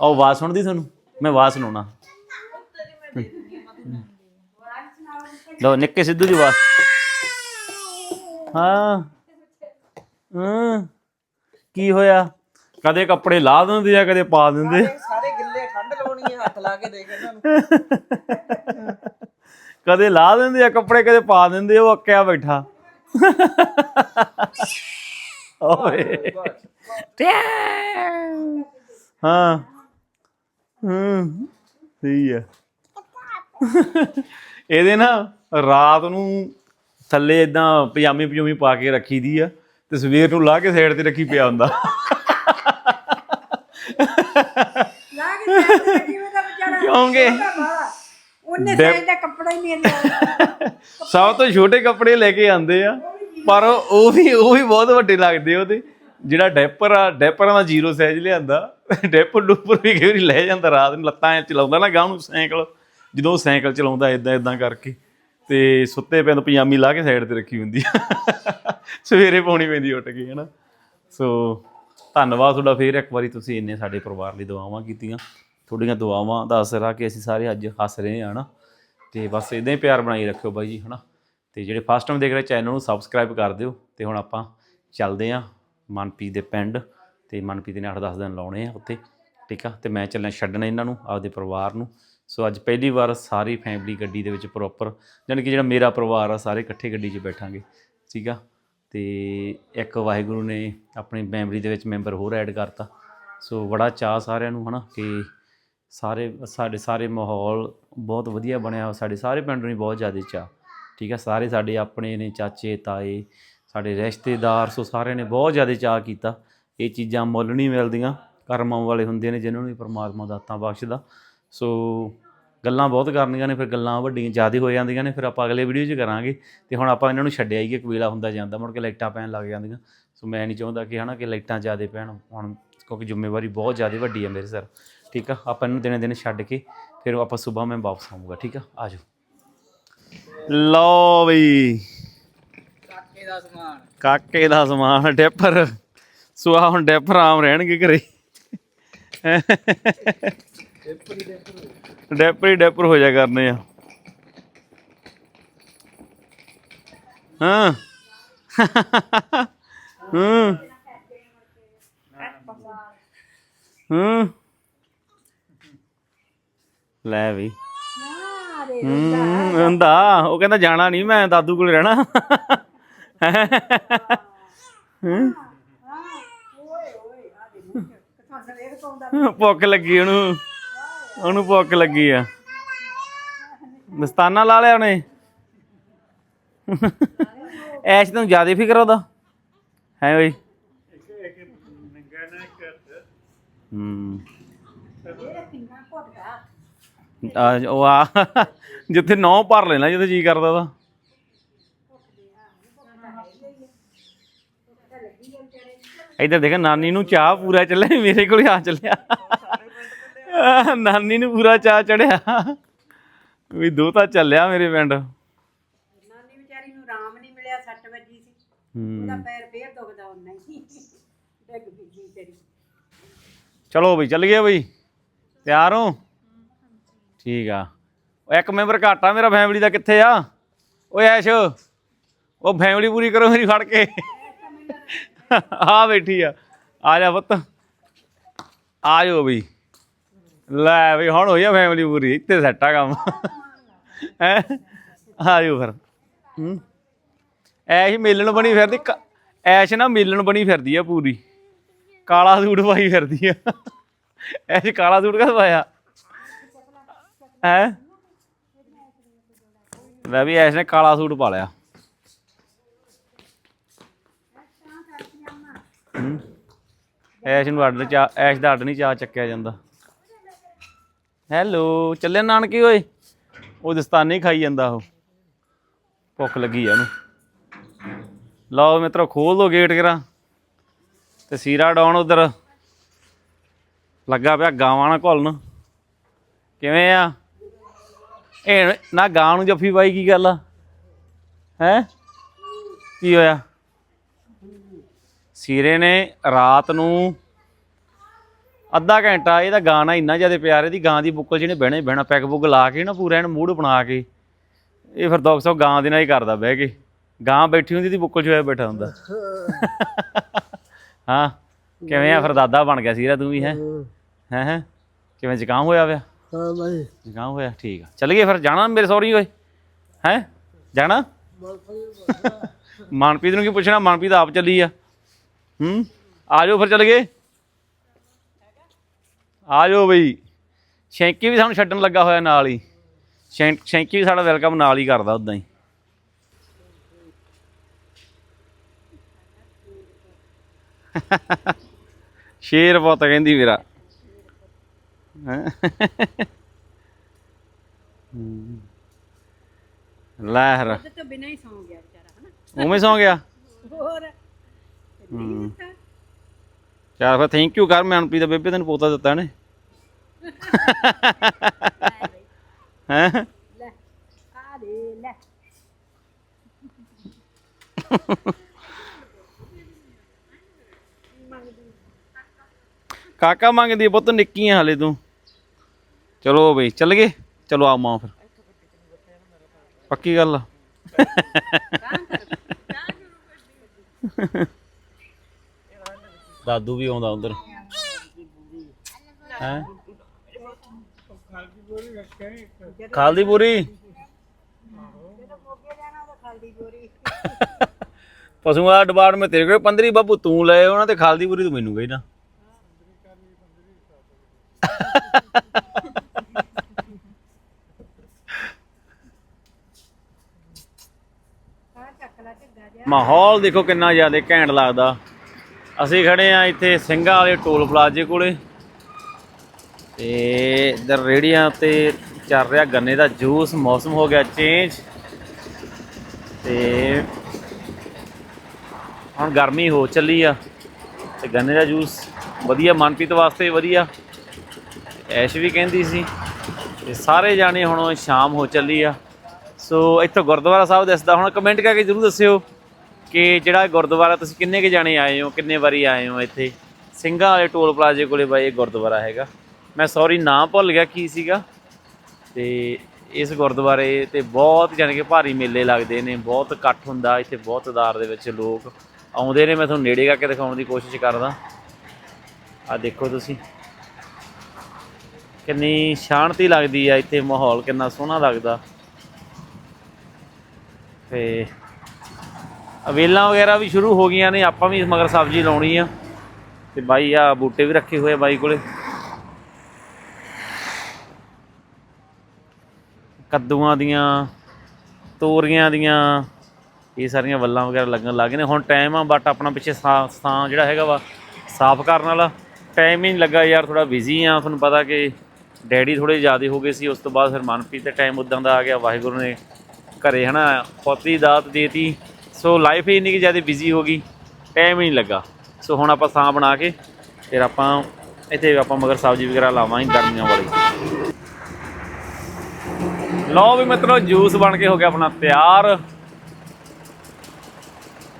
ਆਹ ਆਵਾਜ਼ ਸੁਣਦੀ ਤੁਹਾਨੂੰ? ਮੈਂ ਆਵਾਜ਼ ਸੁਣਾਉਣਾ। ਲੋ ਨਿੱਕੇ ਸਿੱਧੂ ਦੀ ਆਵਾਜ਼। ਹਾਂ। ਹਾਂ। ਕੀ ਹੋਇਆ? ਕਦੇ ਕੱਪੜੇ ਲਾ ਦਿੰਦੇ ਆ ਕਦੇ ਪਾ ਦਿੰਦੇ। ਸਾਰੇ ਗਿੱਲੇ ਠੰਡ ਲਾਉਣੀ ਹੈ ਹੱਥ ਲਾ ਕੇ ਦੇਖ ਇਹਨਾਂ ਨੂੰ। ਕਦੇ ਲਾ ਦਿੰਦੇ ਆ ਕੱਪੜੇ ਕਦੇ ਪਾ ਦਿੰਦੇ ਉਹ ਅੱਕਿਆ ਬੈਠਾ। ਓਏ। ਹਾਂ। ਹੂੰ। ਸਹੀ ਆ। ਇਹਦੇ ਨਾ ਰਾਤ ਨੂੰ ਥੱਲੇ ਇਦਾਂ ਪਜਾਮੀ ਪਜੂਮੀ ਪਾ ਕੇ ਰੱਖੀ ਦੀ ਆ। ਤੇ ਸਵੇਰ ਨੂੰ ਲਾ ਕੇ ਸਾਈਡ ਤੇ ਰੱਖੀ ਪਿਆ ਹੁੰਦਾ। ਲਾ ਕੇ ਸਾਈਡ ਤੇ ਕਿਵੇਂ ਦਾ ਵਿਚਾਰਾ ਕਿਉਂਕਿ। ਉਹਨੇ ਸਾਈਡ ਦਾ ਕੱਪੜਾ ਹੀ ਨਹੀਂ ਲਿਆ। ਸਭ ਤੋਂ ਛੋਟੇ ਕੱਪੜੇ ਲੈ ਕੇ ਆਂਦੇ ਆ ਪਰ ਉਹ ਵੀ ਉਹ ਵੀ ਬਹੁਤ ਵੱਡੇ ਲੱਗਦੇ ਉਹਦੇ। ਜਿਹੜਾ ਡੈਪਰ ਆ ਡੈਪਰਾਂ ਦਾ ਜ਼ੀਰੋ ਸਾਈਜ਼ ਲਿਆਂਦਾ ਡੈਪਰ ਡੂਪਰ ਵੀ ਕਈ ਵਾਰੀ ਲੈ ਜਾਂਦਾ ਰਾਤ ਨੂੰ ਲੱਤਾਂ ਐ ਚਲਾਉਂਦਾ ਨਾ ਗਾਂ ਨੂੰ ਸਾਈਕਲ ਜਦੋਂ ਸਾਈਕਲ ਚਲਾਉਂਦਾ ਇਦਾਂ ਇਦਾਂ ਕਰਕੇ। ਤੇ ਸੁੱਤੇ ਪੈਣ ਪਜਾਮੀ ਲਾ ਕੇ ਸਾਈਡ ਤੇ ਰੱਖੀ ਹੁੰਦੀ ਆ। ਸਵੇਰੇ ਪਾਉਣੀ ਪੈਂਦੀ ਉੱਠ ਕੇ, ਹਨਾ। ਸੋ ਧੰਨਵਾਦ ਤੁਹਾਡਾ ਫੇਰ ਇੱਕ ਵਾਰੀ ਤੁਸੀਂ ਇੰਨੇ ਸਾਡੇ ਪਰਿਵਾਰ ਲਈ ਦੁਆਵਾਂ ਕੀਤੀਆਂ। ਤੁਹਾਡੀਆਂ ਦੁਆਵਾਂ ਦਾ ਅਸਰ ਆ ਕਿ ਅਸੀਂ ਸਾਰੇ ਅੱਜ ਹੱਸ ਰਹੇ ਹਾਂ, ਹਨਾ। ਤੇ ਬਸ ਇਦਾਂ ਹੀ ਪਿਆਰ ਬਣਾਈ ਰੱਖਿਓ ਬਾਈ ਜੀ, ਹਨਾ। ਤੇ ਜਿਹੜੇ ਫਸਟ ਟਾਈਮ ਦੇਖ ਰਹੇ ਚੈਨਲ ਨੂੰ ਸਬਸਕ੍ਰਾਈਬ ਕਰ ਦਿਓ ਤੇ ਹੁਣ ਆਪਾਂ ਚੱਲਦੇ ਆਂ ਮਨਪ੍ਰੀਤ ਦੇ ਪਿੰਡ ਤੇ ਮਨਪ੍ਰੀਤ ਨੇ 8-10 ਦਿਨ ਲਾਉਣੇ ਆ ਉੱਥੇ, ਠੀਕ ਆ। ਤੇ ਮੈਂ ਚੱਲਣਾ ਛੱਡਣਾ ਇਹਨਾਂ ਨੂੰ, ਆਪਦੇ ਪਰਿਵਾਰ ਨੂੰ। ਸੋ ਅੱਜ ਪਹਿਲੀ ਵਾਰ ਸਾਰੀ ਫੈਮਿਲੀ ਗੱਡੀ ਦੇ ਵਿੱਚ ਪ੍ਰੋਪਰ ਯਾਨੀ ਕਿ ਜਿਹੜਾ ਮੇਰਾ ਪਰਿਵਾਰ ਆ, ਸਾਰੇ ਇਕੱਠੇ ਗੱਡੀ 'ਚ ਬੈਠਾਂਗੇ, ਠੀਕ ਆ? ਤੇ ਇੱਕ ਵਾਹਿਗੁਰੂ ਨੇ ਆਪਣੀ ਫੈਮਿਲੀ ਦੇ ਵਿੱਚ ਮੈਂਬਰ ਹੋਰ ਐਡ ਕਰਤਾ। ਸੋ ਬੜਾ ਚਾਹ ਸਾਰਿਆਂ ਨੂੰ, ਹਨਾ, ਕਿ ਸਾਰੇ, ਸਾਡੇ ਸਾਰੇ ਮਾਹੌਲ ਬਹੁਤ ਵਧੀਆ ਬਣਿਆ ਸਾਡੇ ਸਾਰੇ ਪਿੰਡ ਨੂੰ ਹੀ ਬਹੁਤ ਜ਼ਿਆਦਾ ਚਾਹ ਠੀਕ ਆ? ਸਾਰੇ ਸਾਡੇ ਆਪਣੇ ਨੇ, ਚਾਚੇ, ਤਾਏ, ਸਾਡੇ ਰਿਸ਼ਤੇਦਾਰ, ਸੋ ਸਾਰਿਆਂ ਨੇ ਬਹੁਤ ਜ਼ਿਆਦਾ ਚਾਹ ਕੀਤਾ। ਇਹ ਚੀਜ਼ਾਂ ਮੁੱਲ ਨਹੀਂ ਮਿਲਦੀਆਂ, ਕਰਮਾਂ ਵਾਲੇ ਹੁੰਦੇ ਨੇ, ਜਿਨ੍ਹਾਂ ਨੂੰ ਵੀ ਪਰਮਾਤਮਾ ਦਾਤਾਂ ਬਖਸ਼ਦਾ। ਸੋ ਗੱਲਾਂ ਬਹੁਤ ਕਰਨੀਆਂ ਨੇ ਫਿਰ ਗੱਲਾਂ ਵੱਡੀਆਂ ਜ਼ਿਆਦਾ ਹੋ ਜਾਂਦੀਆਂ ਨੇ ਫਿਰ ਆਪਾਂ ਅਗਲੇ ਵੀਡੀਓ 'ਚ ਕਰਾਂਗੇ। ਤੇ ਹੁਣ ਆਪਾਂ ਇਹਨਾਂ ਨੂੰ ਛੱਡਿਆ ਹੀ ਕਿ ਕਬੀਲਾ ਹੁੰਦਾ ਜਾਂਦਾ ਮੁੜ ਕੇ ਲਾਈਟਾਂ ਪੈਣ ਲੱਗ ਜਾਂਦੀਆਂ। ਸੋ ਮੈਂ ਨਹੀਂ ਚਾਹੁੰਦਾ ਕਿ ਹਨਾ ਕਿ ਲਾਈਟਾਂ ਜ਼ਿਆਦਾ ਪੈਣ ਹੁਣ ਕਿਉਂਕਿ ਜ਼ਿੰਮੇਵਾਰੀ ਬਹੁਤ ਜ਼ਿਆਦਾ ਵੱਡੀ ਹੈ ਮੇਰੇ ਸਿਰ। ਠੀਕ ਆ? ਆਪਾਂ ਇਹਨੂੰ ਦਿਨੇ ਦਿਨੇ ਛੱਡ ਕੇ ਫਿਰ ਆਪਾਂ ਸਵੇਰ ਮੈਂ ਵਾਪਸ ਆਊਂਗਾ ਠੀਕ ਆ? ਆਜੋ ਲਓ ਬਈ। ਕਾਕੇ ਦਾ ਸਮਾਨ। ਕਾਕੇ ਦਾ ਸਮਾਨ ਡੈਪਰ। ਸੋ ਆਹ ਹੁਣ ਡੈਪਰ ਆਮ ਰਹਿਣਗੇ ਘਰੇ। ਡੈਪਰ ਹੀ ਡੈਪਰ ਹੋ ਜਾ ਕਰਨੇ ਆ। ਹਾਂ। ਹੂੰ। ਹੂੰ। ਲੈ ਵੀ। ਹੂੰ, ਹੁੰਦਾ। ਉਹ ਕਹਿੰਦਾ ਜਾਣਾ ਨਹੀਂ, ਮੈਂ ਦਾਦੂ ਕੋਲ ਰਹਿਣਾ। ਹੂੰ। ਭੁੱਖ ਲੱਗੀ ਉਹਨੂੰ। ਉਹਨੂੰ ਭੁੱਖ ਲੱਗੀ ਆ। ਦਸਤਾਨਾ ਲਾ ਲਿਆ ਉਹਨੇ। ਐਸ਼ ਤੈਨੂੰ ਜ਼ਿਆਦਾ ਫਿਕਰ ਉਹਦਾ? ਹੈ ਓਏ ਹੂੰ। ਆ, ਉਹ ਆ, ਜਿੱਥੇ ਨੌ ਭਰ ਲੈਣਾ, ਜਿੱਥੇ ਜੀ ਕਰਦਾ ਉਹਦਾ। ਇੱਧਰ ਦੇਖ, ਨਾਨੀ ਨੂੰ ਚਾਹ ਪੂਰਾ ਚੱਲਿਆ, ਮੇਰੇ ਕੋਲ ਆ ਚੱਲਿਆ। ਆਹ, (laughs) ਨਾਨੀ ਨੂੰ ਪੂਰਾ ਚਾਹ ਚੜਿਆ। ਵੀ ਦੋ ਤਾਂ ਚੱਲਿਆ ਮੇਰੇ ਪਿੰਡ। ਨਾਨੀ ਵਿਚਾਰੀ ਨੂੰ ਆਰਾਮ ਨਹੀਂ ਮਿਲਿਆ 6 ਵਜੇ ਸੀ। ਉਹਦਾ ਹੂੰ ਪੈਰ ਫੇਰ ਦੁਖਦਾ ਹੁੰਦਾ ਹੀ। ਡਿੱਗ ਪਈ ਤੇਰੀ ਚਲੋ ਬਈ ਚੱਲ ਗਏ ਬਈ। ਤਿਆਰ ਹੋ? ਠੀਕ ਆ। ਉਹ ਇੱਕ ਮੈਂਬਰ ਘੱਟ ਆ ਮੇਰਾ ਫੈਮਿਲੀ ਦਾ ਕਿੱਥੇ ਆ? ਓਏ ਐਸ਼ ਉਹ ਫੈਮਿਲੀ ਪੂਰੀ ਕਰੋ ਮੇਰੀ ਫੜ ਕੇ। ਆ ਬੈਠੀ ਆ। ਆ ਜਾ ਪੁੱਤ। ਆ ਜਾਓ ਬਈ। ਲੈ ਵੀ ਹੁਣ ਹੋਈ ਆ ਫੈਮਿਲੀ ਪੂਰੀ, ਇੱਥੇ ਸੈੱਟ ਆ ਕੰਮ। ਹੈ? ਆ ਜਾਓ ਫਿਰ। ਹੂੰ। ਐਸ਼ ਮੇਲਣ ਬਣੀ ਫਿਰਦੀ, ਕ- ਐਸ਼ ਨਾ ਮੇਲਣ ਬਣੀ ਫਿਰਦੀ ਆ ਪੂਰੀ। ਕਾਲਾ ਸੂਟ ਪਾਈ ਫਿਰਦੀ ਆ। ਐਸ਼ ਕਾਲਾ ਸੂਟ ਕਾ ਪਾਇਆ? ਹੈ? ਲੈ ਵੀ ਐਸ਼ ਨੇ ਕਾਲਾ ਸੂਟ ਪਾ ਲਿਆ। ਹੂੰ। ਐਸ਼ ਨੂੰ ਅੱਡ ਚਾ ਐਸ਼ ਦਾ ਅੱਡ ਨਹੀਂ ਚਾ ਚੱਕਿਆ ਜਾਂਦਾ। ਹੈਲੋ ਚੱਲੇ ਨਾਨਕੀ ਓਏ। ਉਹ ਦਸਤਾਨੇ ਖਾਈ ਜਾਂਦਾ ਉਹ। ਭੁੱਖ ਲੱਗੀ ਆ ਉਹਨੂੰ। ਲਓ ਮਿੱਤਰੋ, ਖੋਲ ਦੋ ਗੇਟ ਕਰਾ। ਤੇ ਸੀਰਾ ਡਾਉਣ ਉਧਰ। ਲੱਗਾ ਪਿਆ ਗਾਵਾਂ ਨਾਲ ਘੁਲਣ। ਕਿਵੇਂ ਆ? ਇਹ ਨਾ ਗਾਂ ਨੂੰ ਜੱਫੀ ਪਾਈ ਕੀ ਗੱਲ ਆ? ਹੈ? ਕੀ ਹੋਇਆ? ਸੀਰੇ ਨੇ ਰਾਤ ਨੂੰ ਅੱਧਾ ਘੰਟਾ ਇਹਦਾ ਗਾਣਾ ਇੰਨਾ ਜ਼ਿਆਦਾ ਪਿਆਰ ਇਹਦੀ ਗਾਂ ਦੀ ਬੁੱਕਲ ਜਿਹਨੇ ਬਹਿਣਾ ਬਹਿਣਾ ਪੈਗ ਪੁੱਗ ਲਾ ਕੇ ਨਾ ਪੂਰਾ ਇਹਨ ਮੂਡ ਬਣਾ ਕੇ। ਇਹ ਫਿਰ ਦੋਸਤੋ ਗਾਂ ਦੇ ਨਾਲ ਹੀ ਕਰਦਾ ਬਹਿ ਕੇ। ਗਾਂ ਬੈਠੀ ਹੁੰਦੀ ਦੀ ਬੁੱਕਲ 'ਚ ਹੋਇਆ ਬੈਠਾ ਹੁੰਦਾ। (laughs) ਹਾਂ ਕਿਵੇਂ ਆ ਫਿਰ ਦਾਦਾ ਬਣ ਗਿਆ ਸੀਰਾ ਤੂੰ ਵੀ ਹੈ? ਹੈ। ਹੈ ਕਿਵੇਂ ਜ਼ੁਕਾਮ ਹੋਇਆ ਪਿਆ? ਹਾਂ ਬਾਈ। ਜ਼ੁਕਾਮ ਹੋਇਆ ਠੀਕ ਆ। ਚੱਲ ਗਏ ਫਿਰ ਜਾਣਾ ਮੇਰੇ ਸੌਰੀ ਓਏ ਹੈ? ਜਾਣਾ? ਮਨਪ੍ਰੀਤ ਨੂੰ ਕੀ ਪੁੱਛਣਾ? ਮਨਪ੍ਰੀਤ ਆਪ ਚੱਲੀ ਆ। ਹੂੰ? ਆ ਜਾਓ ਫਿਰ ਚੱਲ ਗਏ। ਆ ਜਾਓ ਬਈ। ਸ਼ੈਂਕੀ ਵੀ ਸਾਨੂੰ ਛੱਡਣ ਲੱਗਾ ਹੋਇਆ ਨਾਲ ਹੀ। ਸ਼ੈਂਕੀ ਵੀ ਸਾਡਾ ਵੈਲਕਮ ਨਾਲ ਹੀ ਕਰਦਾ ਉਦਾਂ ਹੀ। ਸ਼ੇਰ ਪੁੱਤ ਕਹਿੰਦੀ ਮੇਰਾ। ਲਹਿਰ ਉਹਦੇ ਤੋਂ ਬਿਨਾਂ ਹੀ ਸੌਂ ਗਿਆ ਵਿਚਾਰਾ ਹਨਾ? ਉਵੇਂ ਸੌਂ ਗਿਆ? ਹੋਰ। ਚੱਲ ਫਿਰ ਥੈਂਕ ਯੂ ਕਰ ਮਨਪ੍ਰੀਤ ਦਾ ਬੇਬੇ ਤੈਨੂੰ ਪੋਤਾ ਦਿੱਤਾ ਨੇ ਹੈ ਲੈ ਆ ਦੇ ਲੈ ਕਾਕਾ ਮੰਗਦੀ ਆ, ਪੁੱਤ ਨਿੱਕੀ ਆ ਹਲੇ ਤੂੰ। ਚਲੋ ਬਈ ਚੱਲ ਗਏ। ਚਲੋ ਆ ਮਾਂ ਫਿਰ। ਪੱਕੀ ਗੱਲ ਆ। ਦਾਦੂ ਵੀ ਆਉਂਦਾ ਉਧਰ। ਹੈ? ਖਾਲਦੀ ਪੂਰੀ ਪਸ਼ੂਆਂ ਦਾ ਡਿਪਾਰਟਮੈਂਟ ਤੇਰੇ ਕੋਲ 15 ਬਾਬੂ ਤੂੰ ਲਏ ਉਹਨਾਂ ਤੇ ਖਾਲਦੀ ਪੂਰੀ ਤੂੰ ਮੈਨੂੰ ਕਹੀ ਨਾ ਮਾਹੌਲ ਦੇਖੋ ਕਿੰਨਾ ਜ਼ਿਆਦਾ ਘੈਂਟ ਲੱਗਦਾ। ਅਸੀਂ ਖੜੇ ਆ ਇੱਥੇ ਸਿੰਘਾਂ ਵਾਲੇ ਟੋਲ ਪਲਾਜ਼ੇ ਕੋਲੇ। ਤੇ ਇਧਰ ਰੇੜੀਆਂ ਉੱਤੇ ਚੱਲ ਰਿਹਾ ਗੰਨੇ ਦਾ ਜੂਸ, ਮੌਸਮ ਹੋ ਗਿਆ ਚੇਂਜ ਤੇ ਹੁਣ ਗਰਮੀ ਹੋ ਚੱਲੀ ਆ ਤੇ ਗੰਨੇ ਦਾ ਜੂਸ ਵਧੀਆ, ਮਨਪ੍ਰੀਤ ਵਾਸਤੇ ਵਧੀਆ। ਐਸ਼ ਵੀ ਕਹਿੰਦੀ ਸੀ ਤੇ ਸਾਰੇ ਜਾਣੇ ਹੁਣ ਸ਼ਾਮ ਹੋ ਚੱਲੀ ਆ। ਸੋ ਇੱਥੋਂ ਗੁਰਦੁਆਰਾ ਸਾਹਿਬ ਦਿਸਦਾ, ਹੁਣ ਕਮੈਂਟ ਕਰਕੇ ਜਰੂਰ ਦੱਸਿਓ ਕਿ ਜਿਹੜਾ ਗੁਰਦੁਆਰਾ, ਤੁਸੀਂ ਕਿੰਨੇ ਕੁ ਜਾਣੇ ਆਏ ਹੋ, ਕਿੰਨੇ ਵਾਰੀ ਆਏ ਹੋ ਇੱਥੇ? ਸਿੰਘਾਂ ਵਾਲੇ ਟੋਲ ਪਲਾਜ਼ੇ ਕੋਲੇ ਬਾਈ ਇਹ ਗੁਰਦੁਆਰਾ ਹੈਗਾ। ਮੈਂ ਸੌਰੀ ਨਾਮ ਭੁੱਲ ਗਿਆ ਕੀ ਸੀਗਾ। ਤੇ ਇਸ ਗੁਰਦੁਆਰੇ ਤੇ ਬਹੁਤ ਜਾਣੀ ਕਿ ਭਾਰੀ ਮੇਲੇ ਲੱਗਦੇ ਨੇ, ਬਹੁਤ ਇਕੱਠ ਹੁੰਦਾ, ਇੱਥੇ ਬਹੁਤ ਤਾਦਾਦ ਦੇ ਵਿੱਚ ਲੋਕ ਆਉਂਦੇ ਨੇ। ਮੈਂ ਤੁਹਾਨੂੰ ਨੇੜੇ ਕਰਕੇ ਦਿਖਾਉਣ ਦੀ ਕੋਸ਼ਿਸ਼ ਕਰਦਾ। ਆ ਦੇਖੋ ਤੁਸੀਂ। ਕਿੰਨੀ ਸ਼ਾਂਤੀ ਲੱਗਦੀ ਆ ਇੱਥੇ, ਮਾਹੌਲ ਕਿੰਨਾ ਸੋਹਣਾ ਲੱਗਦਾ। ਤੇ ਅਵੇਲਾਂ ਵਗੈਰਾ ਵੀ ਸ਼ੁਰੂ ਹੋ ਗਈਆਂ ਨੇ, ਆਪਾਂ ਵੀ ਮਗਰ ਸਬਜ਼ੀ ਲਾਉਣੀ ਆ। ਤੇ ਬਾਈ ਆ ਬੂਟੇ ਵੀ ਰੱਖੇ ਹੋਏ ਆ ਬਾਈ ਕੋਲੇ। ਕੱਦੂਆਂ ਦੀਆਂ, ਤੋਰੀਆਂ ਦੀਆਂ, ਇਹ ਸਾਰੀਆਂ ਵੱਲਾਂ ਵਗੈਰਾ ਲੱਗਣ ਲੱਗ ਗਏ ਨੇ। ਹੁਣ ਟਾਈਮ ਆ ਬਟ ਆਪਣਾ ਪਿੱਛੇ ਸਾਂ ਥਾਂ ਜਿਹੜਾ ਹੈਗਾ ਵਾ, ਸਾਫ਼ ਕਰਨ ਵਾਲਾ। ਟਾਈਮ ਹੀ ਨਹੀਂ ਲੱਗਾ ਯਾਰ ਥੋੜਾ ਬਿਜ਼ੀ ਆ। ਤੁਹਾਨੂੰ ਪਤਾ ਕਿ ਡੈਡੀ ਥੋੜੇ ਜ਼ਿਆਦਾ ਹੋ ਗਏ ਸੀ, ਉਸ ਤੋਂ ਬਾਅਦ ਫਿਰ ਮਨਪ੍ਰੀਤ ਤੇ ਟਾਈਮ ਉਦਾਂ ਦਾ ਆ ਗਿਆ। ਵਾਹਿਗੁਰੂ ਨੇ ਘਰੇ ਹਨਾ, ਫੌਤੀ ਦਾਤ ਦੇਤੀ। ਸੋ ਲਾਈਫ ਹੀ ਇੰਨੀ ਕਿ ਜ਼ਿਆਦਾ ਬਿਜ਼ੀ ਹੋ ਗਈ। ਟਾਈਮ ਹੀ ਨਹੀਂ ਲੱਗਾ। ਸੋ ਹੁਣ ਆਪਾਂ ਥਾਂ ਬਣਾ ਕੇ, ਫਿਰ ਆਪਾਂ ਇੱਥੇ ਆਪਾਂ ਮਗਰ ਸਬਜ਼ੀ ਵਗੈਰਾ ਲਾਵਾਂਗੇ ਗਰਮੀਆਂ ਵਾਲੀ। ਲਓ ਵੀ ਮਿੱਤਰੋ, ਜੂਸ ਬਣ ਕੇ ਹੋ ਗਿਆ ਆਪਣਾ ਤਿਆਰ।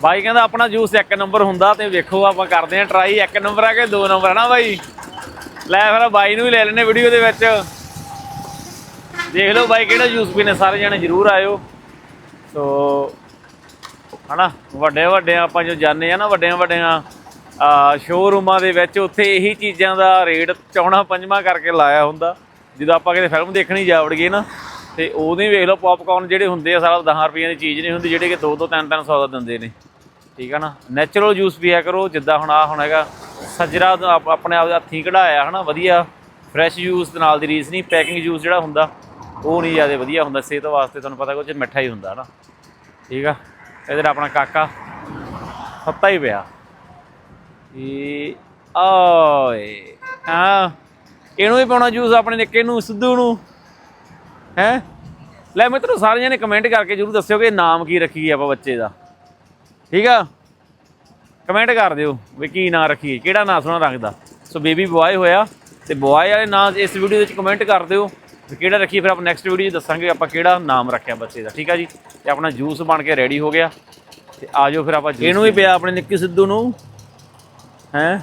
ਬਾਈ ਕਹਿੰਦਾ ਆਪਣਾ ਜੂਸ ਇੱਕ ਨੰਬਰ ਹੁੰਦਾ ਤੇ ਵੇਖੋ ਆਪਾਂ ਕਰਦੇ ਆਂ ਟਰਾਈ ਇੱਕ ਨੰਬਰ ਆ ਕਿ ਦੋ ਨੰਬਰ ਆ ਨਾ ਬਾਈ? ਲੈ ਫਿਰ ਬਾਈ ਨੂੰ ਵੀ ਲੈ ਲੈਨੇ ਵੀਡੀਓ ਦੇ ਵਿੱਚ। ਦੇਖ ਲਓ ਬਾਈ ਕਿਹੜਾ ਜੂਸ ਪੀਣੇ ਸਾਰੇ ਜਣੇ ਜ਼ਰੂਰ ਆਇਓ। ਸੋ, ਹਨਾ, ਵੱਡੇ ਵੱਡੇ ਆਪਾਂ ਜੋ ਜਾਂਦੇ ਆ ਨਾ, ਵੱਡਿਆਂ ਵੱਡਿਆਂ ਆ ਸ਼ੋਰੂਮਾਂ ਦੇ ਵਿੱਚ ਉੱਥੇ ਇਹੀ ਚੀਜ਼ਾਂ ਦਾ ਰੇਟ ਚੌਣਾ ਪੰਜਵਾਂ ਕਰਕੇ ਲਾਇਆ ਹੁੰਦਾ। ਜਦੋਂ ਆਪਾਂ ਕਿਤੇ ਫਿਲਮ ਦੇਖਣੀ ਜਾ ਵੜੀਏ ਨਾ। ਤੇ ਉਹਦੇ ਵੇਖ ਲਓ ਪੌਪਕਾਰਨ ਜਿਹੜੇ ਹੁੰਦੇ ਆ ਸਾਰਾ 10 ਰੁਪਈਆਂ ਦੀ ਚੀਜ਼ ਨਹੀਂ ਹੁੰਦੀ, ਜਿਹੜੇ ਕਿ 2 ਤੋਂ 3 300 ਦਾ ਦਿੰਦੇ ਨੇ। ਠੀਕ ਆ ਨਾ? ਨੈਚੁਰਲ ਜੂਸ ਪੀਆ ਕਰੋ, ਜਿੱਦਾਂ ਹੁਣ ਆ ਹੁਣ ਹੈਗਾ, ਸਜਰਾ ਆਪਣੇ ਆਪ ਦੇ ਹੱਥੀਂ ਕਢਾਇਆ ਹਨਾ, ਵਧੀਆ। ਫਰੈਸ਼ ਜੂਸ ਦੇ ਨਾਲ ਦੀ ਰੀਸ ਨਹੀਂ ਪੈਕਿੰਗ ਜੂਸ ਜਿਹੜਾ ਹੁੰਦਾ, ਉਹ ਨਹੀਂ ਜ਼ਿਆਦਾ ਵਧੀਆ ਹੁੰਦਾ, ਸਿਹਤ ਵਾਸਤੇ ਤੁਹਾਨੂੰ ਪਤਾ ਕੁਝ ਮਿੱਠਾ ਹੀ ਹੁੰਦਾ ਹਨਾ। ਠੀਕ ਆ? ਇਧਰ ਆਪਣਾ ਕਾਕਾ ਸੱਤਾ ਹੀ ਪਿਆ। ਇਹ ਓਏ ਹਾਂ। ਇਹਨੂੰ ਵੀ ਪਾਉਣਾ ਜੂਸ ਆਪਣੇ ਨਿੱਕੇ ਨੂੰ, ਸਿੱਧੂ ਨੂੰ। ਹੈ? ਲੈ ਮਿੱਤਰੋ, ਸਾਰਿਆਂ ਨੇ ਕਮੈਂਟ ਕਰਕੇ ਜਰੂਰ ਦੱਸਿਓ ਕਿ ਨਾਮ ਕੀ ਰੱਖੀਏ ਆਪਾਂ ਬੱਚੇ ਦਾ। ਠੀਕ ਆ? ਕਮੈਂਟ ਕਰ ਦਿਓ ਵੀ ਕੀ ਨਾਂ ਰੱਖੀਏ ਕਿਹੜਾ ਨਾਂ ਸੋਹਣਾ ਰੱਖਦਾ। ਸੋ ਬੇਬੀ ਬੁਆਏ ਹੋਇਆ ਤੇ ਬੁਆਏ ਵਾਲੇ ਨਾਂ ਇਸ ਵੀਡੀਓ ਵਿੱਚ ਕਮੈਂਟ ਕਰ ਦਿਓ ਵੀ ਕਿਹੜਾ ਰੱਖੀਏ ਫਿਰ ਆਪਾਂ ਨੈਕਸਟ ਵੀਡੀਓ 'ਚ ਦੱਸਾਂਗੇ ਆਪਾਂ ਕਿਹੜਾ ਨਾਮ ਰੱਖਿਆ ਬੱਚੇ ਦਾ, ਠੀਕ ਆ ਜੀ? ਤੇ ਆਪਣਾ ਜੂਸ ਬਣ ਕੇ ਰੈਡੀ ਹੋ ਗਿਆ। ਤੇ ਆ ਜਾਓ ਫਿਰ ਆਪਾਂ ਇਹਨੂੰ ਵੀ ਪਿਆ ਆਪਣੇ ਨਿੱਕੀ ਸਿੱਧੂ ਨੂੰ ਹੈ,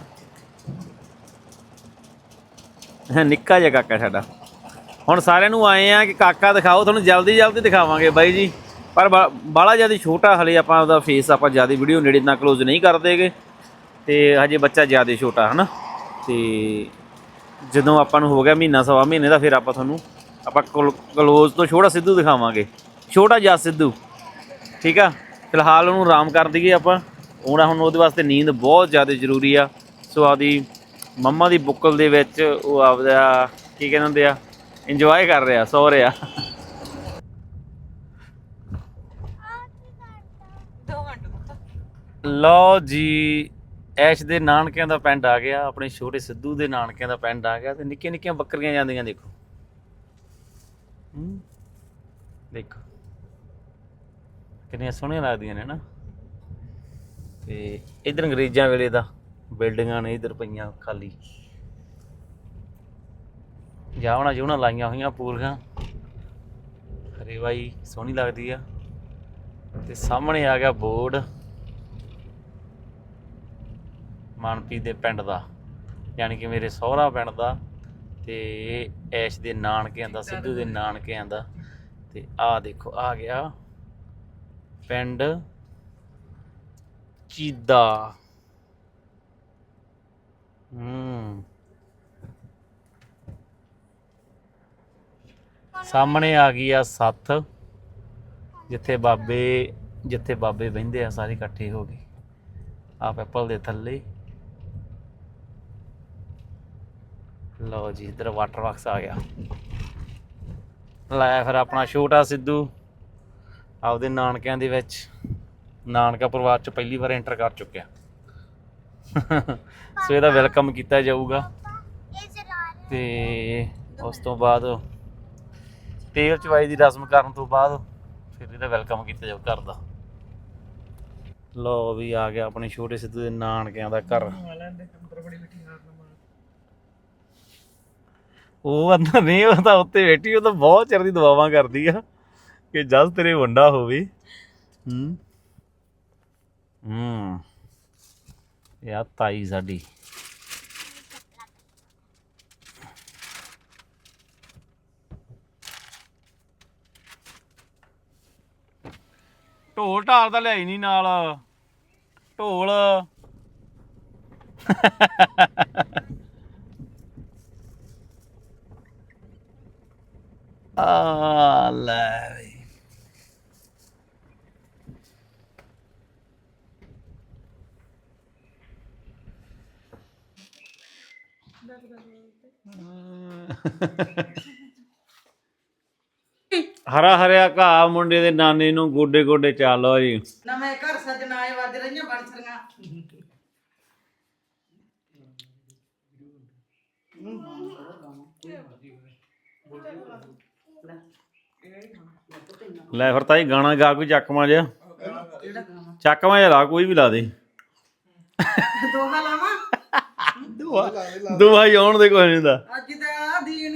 ਨਿੱਕਾ ਜਿਹਾ ਕਾਕਾ ਸਾਡਾ। ਹੁਣ ਸਾਰਿਆਂ ਨੂੰ ਆਏ ਆ ਕਿ ਕਾਕਾ ਦਿਖਾਓ, ਤੁਹਾਨੂੰ ਜਲਦੀ ਜਲਦੀ ਦਿਖਾਵਾਂਗੇ ਬਾਈ ਜੀ। ਪਰ ਬਾਲਾ ਜ਼ਿਆਦਾ ਛੋਟਾ ਹਲੇ ਆਪਾਂ ਉਹਦਾ ਫੇਸ ਆਪਾਂ ਜ਼ਿਆਦਾ ਵੀਡੀਓ ਨੇੜੇ ਨਾ ক্লোਜ਼ ਨਹੀਂ ਕਰਦੇਗੇ। ਤੇ ਹਜੇ ਬੱਚਾ ਜ਼ਿਆਦਾ ਛੋਟਾ, ਹਨਾ? ਤੇ ਜਦੋਂ ਆਪਾਂ ਨੂੰ ਹੋ ਗਿਆ ਮਹੀਨਾ, ਸਵਾ ਮਹੀਨੇ ਦਾ, ਫਿਰ ਆਪਾਂ ਤੁਹਾਨੂੰ, ਆਪਾਂ ਕਲੋਜ਼ ਤੋਂ ਛੋਟਾ ਸਿੱਧੂ ਦਿਖਾਵਾਂਗੇ। ਛੋਟਾ ਜਿਹਾ ਸਿੱਧੂ, ਠੀਕ ਆ? ਫਿਲਹਾਲ ਉਹਨੂੰ ਆਰਾਮ ਕਰ ਦਈਏ ਆਪਾਂ। ਉਹਨਾਂ ਹੁਣ ਉਹਦੇ ਵਾਸਤੇ ਨੀਂਦ ਬਹੁਤ ਜ਼ਿਆਦਾ ਜ਼ਰੂਰੀ ਆ। ਸੋ ਆਦੀ ਮੰਮਾ ਦੀ ਬੁੱਕਲ ਦੇ ਵਿੱਚ ਉਹ ਆਪਦਾ, ਕੀ ਕਹਿੰਦੇ ਹੁੰਦੇ ਆ? ਇੰਜੋਏ ਕਰ ਰਿਹਾ, ਸੋ ਰਿਹਾ। ਲਓ ਜੀ, ਐਸ਼ ਦੇ ਨਾਨਕਿਆਂ ਦਾ ਪਿੰਡ ਆ ਗਿਆ, ਆਪਣੇ ਛੋਟੇ ਸਿੱਧੂ ਦੇ ਨਾਨਕਿਆਂ ਦਾ ਪਿੰਡ ਆ ਗਿਆ, ਤੇ ਨਿੱਕੀਆਂ ਨਿੱਕੀਆਂ ਬੱਕਰੀਆਂ ਜਾਂਦੀਆਂ, ਦੇਖੋ। ਹੂੰ, ਦੇਖੋ। ਕਿੰਨੀਆਂ ਸੋਹਣੀਆਂ ਲੱਗਦੀਆਂ ਨੇ ਨਾ। ਤੇ ਇਧਰ ਅੰਗਰੇਜ਼ਾਂ ਵੇਲੇ ਦਾ ਬਿਲਡਿੰਗਾਂ ਨੇ ਇਧਰ ਪਈਆਂ ਖਾਲੀ। ਜਾਵਣਾ ਜੁਣਾ ਲਾਈਆਂ ਹੋਈਆਂ ਪੂਰੀਆਂ। ਹਰੇ ਬਾਈ ਸੋਹਣੀ ਲੱਗਦੀ ਆ। ਤੇ ਸਾਹਮਣੇ ਆ ਗਿਆ ਬੋਰਡ। ਮਨਪ੍ਰੀਤ ਦੇ ਪਿੰਡ ਦਾ, ਯਾਨੀ ਕਿ ਮੇਰੇ ਸਹੁਰਾ ਪਿੰਡ ਦਾ ਤੇ ਐਸ਼ ਦੇ ਨਾਨਕਿਆਂ ਦਾ, ਸਿੱਧੂ ਦੇ ਨਾਨਕਿਆਂ ਦਾ। ਤੇ ਆਹ ਦੇਖੋ, ਆ ਗਿਆ ਪਿੰਡ ਚੀਦਾ। ਹੂੰ। ਸਾਹਮਣੇ ਆ ਗਈ ਆ ਸੱਥ ਜਿੱਥੇ ਬਾਬੇ ਜਿੱਥੇ ਬਾਬੇ ਬਹਿੰਦੇ ਆ ਸਾਰੇ ਇਕੱਠੇ ਹੋ ਕੇ। ਆ ਪਿੱਪਲ ਦੇ ਥੱਲੇ। ਲਓ ਜੀ ਇਧਰ ਵਾਟਰ ਬਾਕਸ ਆ ਗਿਆ। ਲੈ ਫਿਰ ਆਪਣਾ ਛੋਟਾ ਸਿੱਧੂ ਆਪਦੇ ਨਾਨਕਿਆਂ ਦੇ ਵਿੱਚ। ਨਾਨਕਾ ਪਰਿਵਾਰ ਚ ਪਹਿਲੀ ਵਾਰ ਐਂਟਰ ਕਰ ਚੁੱਕਿਆ। ਸੋ ਇਹਦਾ ਵੈਲਕਮ ਕੀਤਾ ਜਾਊਗਾ। ਤੇ ਉਸ ਤੋਂ ਬਾਅਦ ਤੇਲ ਚਵਾਈ ਦੀ ਰਸਮ ਕਰਨ ਤੋਂ ਬਾਅਦ ਫਿਰ ਇਹਦਾ ਵੈਲਕਮ ਕੀਤਾ ਜਾਊ ਘਰ ਦਾ। ਲੋ ਵੀ ਆ ਗਿਆ ਆਪਣੇ ਛੋਟੇ ਸਿੱਧੂ ਦੇ ਨਾਨਕਿਆਂ ਦਾ ਘਰ। ਉਹ ਅੰਦਰ ਨਹੀਂ, ਉਹ ਤਾਂ ਉੱਤੇ ਬੈਠੀ, ਉਹ ਤਾਂ ਬਹੁਤ ਚਿਰ ਦੀ ਦੁਆਵਾਂ ਕਰਦੀ ਆ, ਕਿ ਜਦ ਤੇਰੇ ਵੰਡਾ ਹੋਵੇ। ਹੂੰ। ਹੂੰ। ਇਹ ਤਾਈ ਸਾਡੀ। ਢੋਲ ਢਾਲ ਤਾਂ ਲਿਆਈ ਨਹੀਂ ਨਾਲ। ਢੋਲ (laughs) ਆ ਲੈ ਵੀ। ਹਰਾ ਹਰਿਆ ਘਾਹ ਮੁੰਡੇ ਦੇ ਨਾਨੇ ਨੂੰ ਗੋਡੇ ਗੋਡੇ ਚਾਲੋ ਜੀ। ਨਵੇਂ ਘਰ ਸਜਣਾ ਆਏ ਵੱਜ ਰਹੀਆਂ ਬਣਸਰੀਆਂ ਲੈ ਫਿਰ ਤਾਈ ਗਾਣਾ ਗਾ ਕੋਈ ਚੱਕਵਾਂ ਜਿਹਾ। ਚੱਕਵਾਂ ਜਿਹਾ ਲਾ ਕੋਈ ਵੀ ਲਾ ਦੇ। ਦੋਹਾ ਲਾਵਾਂ? ਦੁਆ ਹੀ ਆਉਣ ਦੇ ਕੋਈ ਨਹੀਂ ਦਾ ਅੱਜ ਦਾ ਦਿਨ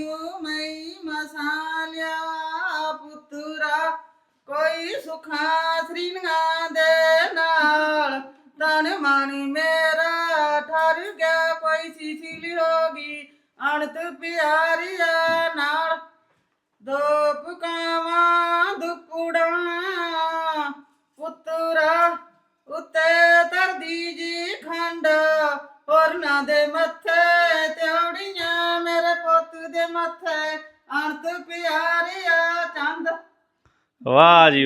ਪੁੱਤਰਾ ਕੋਈ ਸੁਖਾਂ ਸ੍ਰੀਆਂ ਦੇ ਨਾਲ। ਤਨ ਮਨ ਮੇਰਾ ਠਰ ਗਿਆ, ਕੋਈ ਸੀਸੀਲ ਹੋ ਅਣਤ ਪਿਆਰਿਆ ਨਾਲ। ਦੋ ਪੁਕਾਵਾਂ ਦੁਪੜਾ ਪੁੱਤਰਾ, ਉੱਤੇ ਤਰਦੀ ਜੀ ਖੰਡ। ਹੋਰਨਾਂ ਦੇ ਮੱਥੇ, ਤਿਉੜੀਆਂ ਮੇਰੇ ਪੁੱਤ ਦੇ ਮੱਥੇ। ਅਣਤ ਪਿਆਰਿਆ ਚੰਦ। ਵਾਹ ਜੀ